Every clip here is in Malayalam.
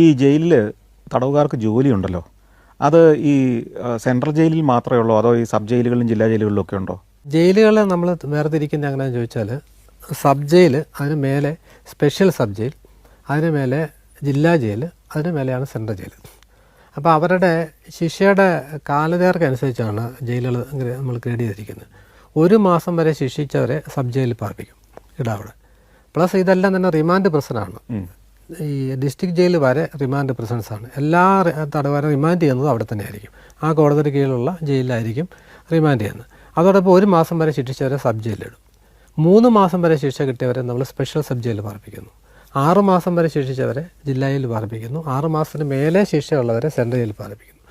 ഈ ജയിലിൽ തടവുകാർക്ക് ജോലിയുണ്ടല്ലോ. അത് ഈ സെൻട്രൽ ജയിലിൽ മാത്രമേ ഉള്ളൂ അതോ ഈ സബ് ജയിലുകളിലും ജില്ലാ ജയിലുകളിലും ഒക്കെ ഉണ്ടോ? ജയിലുകളെ നമ്മൾ വേർതിരിക്കുന്ന എങ്ങനെയാണെന്ന് ചോദിച്ചാൽ സബ് ജയിൽ അതിന് മേലെ സ്പെഷ്യൽ സബ് ജയിൽ അതിന് മേലെ ജില്ലാ ജയിൽ അതിന് മേലെയാണ് സെൻട്രൽ ജയിൽ. അപ്പോൾ അവരുടെ ശിക്ഷയുടെ കാലതേർക്കനുസരിച്ചാണ് ജയിലുകൾ നമ്മൾ ഗ്രേഡ് ചെയ്തിരിക്കുന്നത്. ഒരു മാസം വരെ ശിക്ഷിച്ചവരെ സബ് ജയിലിൽ പാർപ്പിക്കും ഇടാവിടെ പ്ലസ് ഇതെല്ലാം തന്നെ റിമാൻഡ് പ്രസനാണ് ഈ ഡിസ്ട്രിക്ട് ജയിൽ വരെ റിമാൻഡ് പ്രസൻസ് ആണ്. എല്ലാ തടവുകാരും റിമാൻഡ് ചെയ്യുന്നത് അവിടെ തന്നെ ആയിരിക്കും ആ കോടതിയുടെ കീഴിലുള്ള ജയിലിലായിരിക്കും റിമാൻഡ് ചെയ്യുന്നത്. അതോടൊപ്പം ഒരു മാസം വരെ ശിക്ഷിച്ചവരെ സബ് ജയിലിലിടും. മൂന്ന് മാസം വരെ ശിക്ഷ കിട്ടിയവരെ നമ്മൾ സ്പെഷ്യൽ സബ് ജയിലിൽ പാർപ്പിക്കുന്നു. ആറ് മാസം വരെ ശിക്ഷിച്ചവരെ ജില്ലയിൽ പാർപ്പിക്കുന്നു. ആറ് മാസത്തിന് മേലെ ശിക്ഷയുള്ളവരെ സെൻട്രൽ ജയിലിൽ പാർപ്പിക്കുന്നു.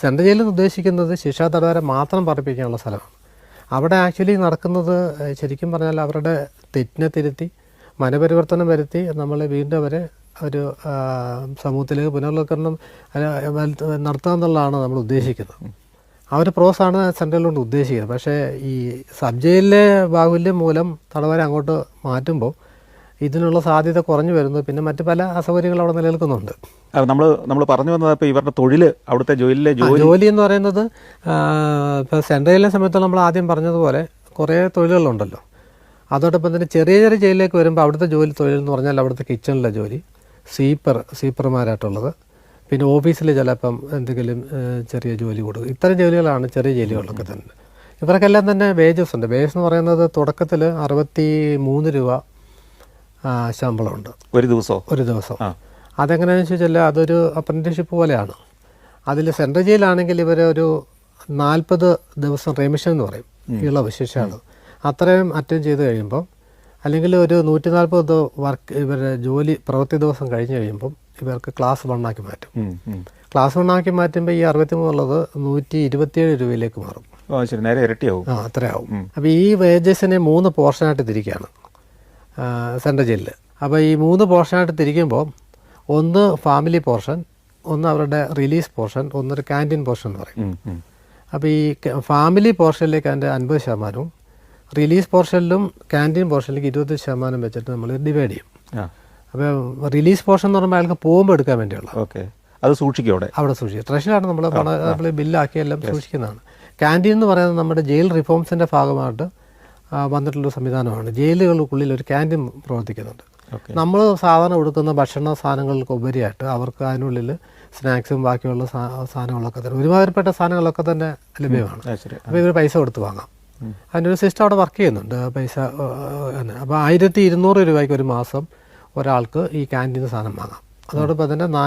സെൻട്രൽ ജയിലിൽ ഉദ്ദേശിക്കുന്നത് ശിക്ഷാ തടവരെ മാത്രം പാർപ്പിക്കാനുള്ള സ്ഥലമാണ്. അവിടെ ആക്ച്വലി നടക്കുന്നത് ശരിക്കും പറഞ്ഞാൽ അവരുടെ തെറ്റിനെ തിരുത്തി മനപരിവർത്തനം വരുത്തി നമ്മൾ വീണ്ടും അവരെ ഒരു സമൂഹത്തിലേക്ക് പുനർവൽക്കരണം നടത്തുക എന്നുള്ളതാണ് നമ്മൾ ഉദ്ദേശിക്കുന്നത്. ആ ഒരു പ്രോസാണ് സെൻട്രൽ കൊണ്ട് ഉദ്ദേശിക്കുന്നത്. പക്ഷേ ഈ സബ് ജയിലിലെ ബാഹുല്യം മൂലം തടവരെ അങ്ങോട്ട് മാറ്റുമ്പോൾ ഇതിനുള്ള സാധ്യത കുറഞ്ഞു വരുന്നു. പിന്നെ മറ്റു പല അസൗകര്യങ്ങൾ അവിടെ നിലനിൽക്കുന്നുണ്ട്. നമ്മൾ നമ്മൾ പറഞ്ഞു വന്നത് ഇപ്പോൾ ഇവരുടെ തൊഴിൽ അവിടുത്തെ ജോലിയിലെ ജോലി ജോലി എന്ന് പറയുന്നത് ഇപ്പോൾ സെൻട്രലിലെ സമയത്ത് നമ്മൾ ആദ്യം പറഞ്ഞതുപോലെ കുറേ തൊഴിലുകളുണ്ടല്ലോ. അതോടൊപ്പം തന്നെ ചെറിയ ചെറിയ ജയിലിലേക്ക് വരുമ്പോൾ അവിടുത്തെ ജോലി തൊഴിൽ എന്ന് പറഞ്ഞാൽ അവിടുത്തെ കിച്ചണിലെ ജോലി. സ്വീപ്പർ സ്വീപ്പർമാരായിട്ടുള്ളത്. പിന്നെ ഓഫീസിൽ ചിലപ്പം എന്തെങ്കിലും ചെറിയ ജോലി കൊടുക്കും. ഇത്തരം ജോലികളാണ് ചെറിയ ജോലികളൊക്കെ തന്നെ. ഇവർക്കെല്ലാം തന്നെ വേജസ് ഉണ്ട്. വേജസ് എന്ന് പറയുന്നത് തുടക്കത്തിൽ അറുപത്തി മൂന്ന് രൂപ ശമ്പളമുണ്ട്. ഒരു ദിവസം? ഒരു ദിവസം. അതെങ്ങനെയാണെന്ന് ചോദിച്ചാൽ അതൊരു അപ്രന്റീഷിപ്പ് പോലെയാണ്. അതിൽ സെൻട്രൽ ജയിലാണെങ്കിൽ ഇവർ ഒരു നാൽപ്പത് ദിവസം റെമിഷൻ എന്ന് പറയും. ഇളവ് ശിക്ഷയാണ് അത്രയും അറ്റൻഡ് ചെയ്ത് കഴിയുമ്പോൾ അല്ലെങ്കിൽ ഒരു നൂറ്റി നാൽപ്പത് വർക്ക് ഇവരുടെ ജോലി പ്രവൃത്തി ദിവസം കഴിഞ്ഞ് കഴിയുമ്പം ഇവർക്ക് ക്ലാസ് വണ്ണാക്കി മാറ്റും. ക്ലാസ് വണ്ണാക്കി മാറ്റുമ്പോൾ ഈ അറുപത്തി മൂന്നുള്ളത് നൂറ്റി ഇരുപത്തിയേഴ് രൂപയിലേക്ക് മാറും. നേരെ ഇരട്ടിയാവും. ആ അത്രയാവും. അപ്പോൾ ഈ വേജസിനെ മൂന്ന് പോർഷനായിട്ട് തിരിക്കുകയാണ് സെൻട്രൽ ജയിലിൽ അപ്പോൾ ഈ മൂന്ന് പോർഷനായിട്ട് തിരിക്കുമ്പോൾ ഒന്ന് ഫാമിലി പോർഷൻ ഒന്ന് അവരുടെ റിലീസ് പോർഷൻ ഒന്നൊരു ക്യാന്റീൻ പോർഷൻ എന്ന് പറയും. അപ്പോൾ ഈ ഫാമിലി പോർഷനിലേക്ക് അതിന്റെ അൻപത് ശതമാനവും റിലീസ് പോർഷനിലും ക്യാന്റീൻ പോർഷനിലേക്ക് ഇരുപത് ശതമാനം വെച്ചിട്ട് നമ്മൾ ഡിവൈഡ് ചെയ്യും. അപ്പോൾ റിലീസ് പോർഷൻ എന്ന് പറയുമ്പോൾ അയാൾക്ക് പോകുമ്പോൾ എടുക്കാൻ വേണ്ടിയുള്ള. ഓക്കെ. അത് സൂക്ഷിക്കും അവിടെ. അവിടെ സൂക്ഷിക്കും. ട്രഷറിലാണ് നമ്മൾ പണം നമ്മൾ ബില്ലാക്കി എല്ലാം സൂക്ഷിക്കുന്നതാണ്. ക്യാന്റീൻ എന്ന് പറയുന്നത് നമ്മുടെ ജയിൽ റിഫോംസിന്റെ ഭാഗമായിട്ട് വന്നിട്ടുള്ള സംവിധാനമാണ്. ജയിലുകൾക്കുള്ളിൽ ഒരു ക്യാന്റീൻ പ്രവർത്തിക്കുന്നുണ്ട്. നമ്മൾ സാധാരണ കൊടുക്കുന്ന ഭക്ഷണ സാധനങ്ങൾക്ക് ഉപരിയായിട്ട് അവർക്ക് അതിനുള്ളിൽ സ്നാക്സും ബാക്കിയുള്ള സാധനങ്ങളൊക്കെ തന്നെ ഒരുമാതിരിപ്പെട്ട സാധനങ്ങളൊക്കെ തന്നെ ലഭ്യമാണ്. അപ്പോൾ ഇവർ പൈസ കൊടുത്ത് വാങ്ങാം. അതിന്റെ ഒരു സിസ്റ്റം അവിടെ വർക്ക് ചെയ്യുന്നുണ്ട്. പൈസ അപ്പോൾ ആയിരത്തി ഇരുന്നൂറ് രൂപയ്ക്ക് ഒരു മാസം ഒരാൾക്ക് ഈ ക്യാന്റീൻ സാധനം വാങ്ങാം. അതോടൊപ്പം തന്നെ നാല്